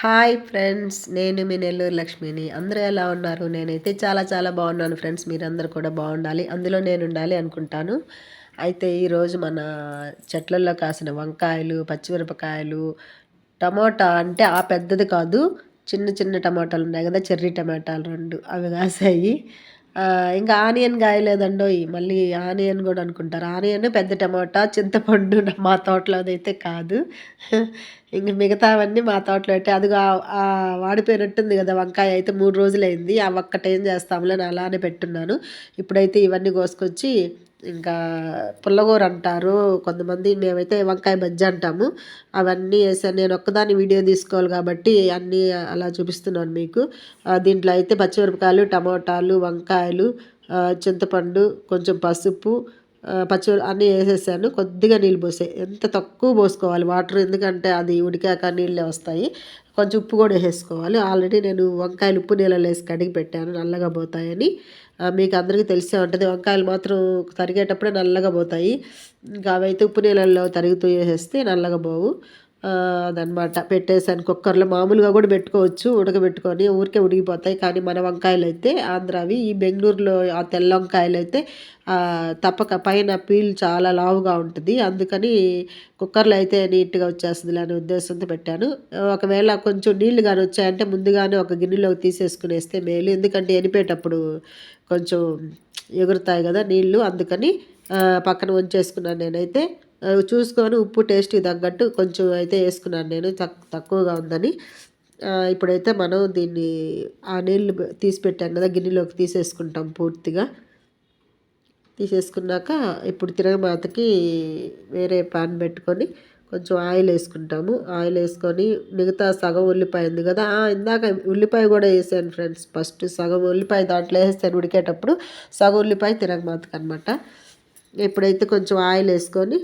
Hi friends నేను మీ నెల్లూరు లక్ష్మిని. అందరూ ఎలా ఉన్నారు? నేనైతే చాలా చాలా బాగున్నాను ఫ్రెండ్స్. మీరందరూ కూడా బాగుండాలి. అందులో నేను ఉండాలి అనుకుంటాను. అయితే ఈరోజు మన చెట్లలో కాసిన వంకాయలు పచ్చిమిరపకాయలు టమోటా అంటే ఆ పెద్దది కాదు. చిన్న చిన్న టమాటాలు ఉన్నాయి కదా చెర్రీ టమాటాలు రెండు అవి కాసాయి. ఇంకా ఆనియన్ కాయలేదండోయ్ మళ్ళీ ఆనియన్ కూడా అనుకుంటారు. ఆనియన్ పెద్ద టమాటా చింతపండు మా తోటలో అదైతే కాదు. ఇంక మిగతావన్నీ మా తోటలో అంటే అదిగో వాడిపోయినట్టుంది కదా వంకాయ. అయితే మూడు రోజులైంది. ఆ ఒక్కటేం చేస్తాంలే అలానే పెట్టున్నాను. ఇప్పుడైతే ఇవన్నీ కోసుకొచ్చి ఇంకా పుల్లగూర అంటారు. కొంతమంది మేమైతే వంకాయ బజ్జి అంటాము. అవన్నీ వేసాను. నేను ఒక్కదాన్ని వీడియో తీసుకోవాలి కాబట్టి అన్నీ అలా చూపిస్తున్నాను మీకు. దీంట్లో అయితే పచ్చిమిరపకాయలు టమోటాలు వంకాయలు చింతపండు కొంచెం పసుపు పచ్చి అన్నీ వేసేసాను. కొద్దిగా నీళ్ళు పోసే ఎంత తక్కువ పోసుకోవాలి వాటర్ ఎందుకంటే అది ఉడికాక నీళ్ళే వస్తాయి. కొంచెం ఉప్పు కూడా వేసేసుకోవాలి. ఆల్రెడీ నేను వంకాయలు ఉప్పు నీళ్ళలో వేసి కడిగి పెట్టాను నల్లగా పోతాయని. మీకు అందరికీ తెలిసే ఉంటుంది వంకాయలు మాత్రం తరిగేటప్పుడే నల్లగా పోతాయి. ఇంకా అవైతే ఉప్పు నీళ్ళల్లో తరుగుతూ వేసేస్తే నల్లగా పోవు. అదనమాట. పెట్టేసాను కుక్కర్లో మామూలుగా కూడా పెట్టుకోవచ్చు ఉడకబెట్టుకొని ఊరికే ఉడికిపోతాయి. కానీ మన వంకాయలు అయితే ఆంధ్రావి ఈ బెంగళూరులో ఆ తెల్ల వంకాయలు అయితే తప్పక పైన పీల్ చాలా లావుగా ఉంటుంది. అందుకని కుక్కర్లో అయితే నీట్గా వచ్చేస్తుంది అనే ఉద్దేశంతో పెట్టాను. ఒకవేళ కొంచెం నీళ్ళు కానీ వచ్చాయంటే ముందుగానే ఒక గిన్నెలోకి తీసేసుకునేస్తే మేలు. ఎందుకంటే ఎనిపేటప్పుడు కొంచెం ఎగురుతాయి కదా నీళ్ళు అందుకని పక్కన ఉంచేసుకున్నాను నేనైతే. చూసుకొని ఉప్పు టేస్ట్ తగ్గట్టు కొంచెం అయితే వేసుకున్నాను నేను. తక్కువగా ఉందని. ఇప్పుడైతే మనం దీన్ని ఆ నీళ్ళు తీసి పెట్టాం కదా గిన్నెలోకి తీసేసుకుంటాం పూర్తిగా. తీసేసుకున్నాక ఇప్పుడు తిరగమాతకి వేరే పాన్ పెట్టుకొని కొంచెం ఆయిల్ వేసుకుంటాము. ఆయిల్ వేసుకొని మిగతా సగం ఉల్లిపాయ ఉంది కదా ఇందాక ఉల్లిపాయ కూడా వేసాను ఫ్రెండ్స్. ఫస్ట్ సగం ఉల్లిపాయ దాంట్లో వేస్తాను ఉడికేటప్పుడు. సగం ఉల్లిపాయ తిరగమాతకు అనమాట ఇప్పుడైతే కొంచెం ఆయిల్ వేసుకొని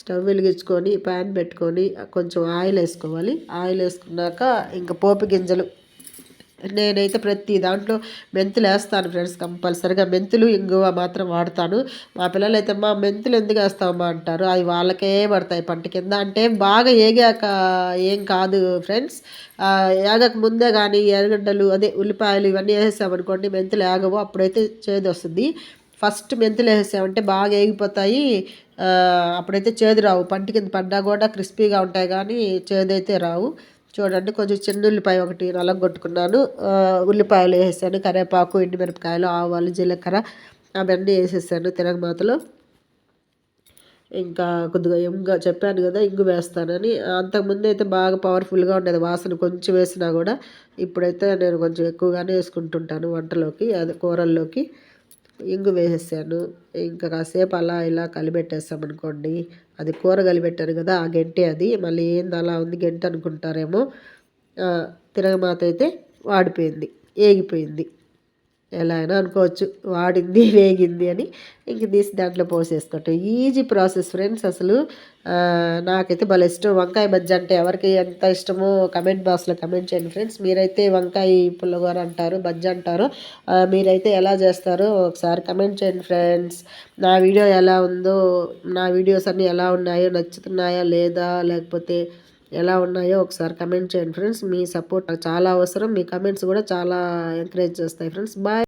స్టవ్ వెలిగించుకొని ప్యాన్ పెట్టుకొని కొంచెం ఆయిల్ వేసుకోవాలి. ఆయిల్ వేసుకున్నాక ఇంకా పోపు గింజలు. నేనైతే ప్రతి దాంట్లో మెంతులు వేస్తాను ఫ్రెండ్స్ కంపల్సరిగా. మెంతులు ఇంగువ మాత్రం వాడతాను. మా పిల్లలు అయితే మా మెంతులు ఎందుకు వేస్తామా అంటారు. అవి వాళ్ళకే పడతాయి పంట కింద. అంటే బాగా ఏగాక ఏం కాదు ఫ్రెండ్స్. ఏగక ముందే కానీ ఎర్రగడ్డలు అదే ఉల్లిపాయలు ఇవన్నీ వేసామనుకోండి మెంతులు ఏగవు. అప్పుడైతే చేదు వస్తుంది ఫస్ట్ మెంతులు వేసేసామంటే బాగా వేగిపోతాయి అప్పుడైతే చేదు రావు. పంట కింద పడ్డా కూడా క్రిస్పీగా ఉంటాయి కానీ చేదు అయితే రావు. చూడండి కొంచెం చిన్న ఉల్లిపాయ ఒకటి నలగొట్టుకున్నాను ఉల్లిపాయలు వేసేసాను కరివేపాకు ఎండుమిరపకాయలు ఆవాలు జీలకర్ర అవన్నీ వేసేసాను తిరగమాతలో. ఇంకా కొద్దిగా ఇంగ చెప్పాను కదా ఇంగు వేస్తానని. అంతకుముందు అయితే బాగా పవర్ఫుల్గా ఉండేది. వాసన కొంచెం వేసినా కూడా ఇప్పుడైతే నేను కొంచెం ఎక్కువగానే వేసుకుంటుంటాను వంటలోకి అది కూరల్లోకి. ఇంగు వేసేసాను. ఇంకా కాసేపు అలా ఇలా కలిపెట్టేసామనుకోండి అది కూర కలిపెట్టాను కదా ఆ గంటి అది. మళ్ళీ ఏంది అలా ఉంది గంట అనుకుంటారేమో తిరగమాత అయితే వాడిపోయింది ఏగిపోయింది. ఎలా అయినా అనుకోవచ్చు వాడింది వేగింది అని. ఇంక తీసి దాంట్లో పోసేసుకోవటం ఈజీ ప్రాసెస్ ఫ్రెండ్స్ అసలు. నాకైతే భలే ఇష్టం. వంకాయ బజ్జి అంటే ఎవరికి ఎంత ఇష్టమో కమెంట్ బాక్స్లో కమెంట్ చేయండి ఫ్రెండ్స్. మీరైతే వంకాయ పుల్లగూర అంటారు బజ్జి అంటారు మీరైతే ఎలా చేస్తారో ఒకసారి కమెంట్ చేయండి ఫ్రెండ్స్. నా వీడియో ఎలా ఉందో నా వీడియోస్ అన్నీ ఎలా ఉన్నాయో నచ్చుతున్నాయా లేదా లేకపోతే ఎలా ఉన్నాయో ఒకసారి కమెంట్ చేయండి ఫ్రెండ్స్. మీ సపోర్ట్ చాలా అవసరం. మీ కమెంట్స్ కూడా చాలా ఎంకరేజ్ చేస్తాయి ఫ్రెండ్స్. బాయ్.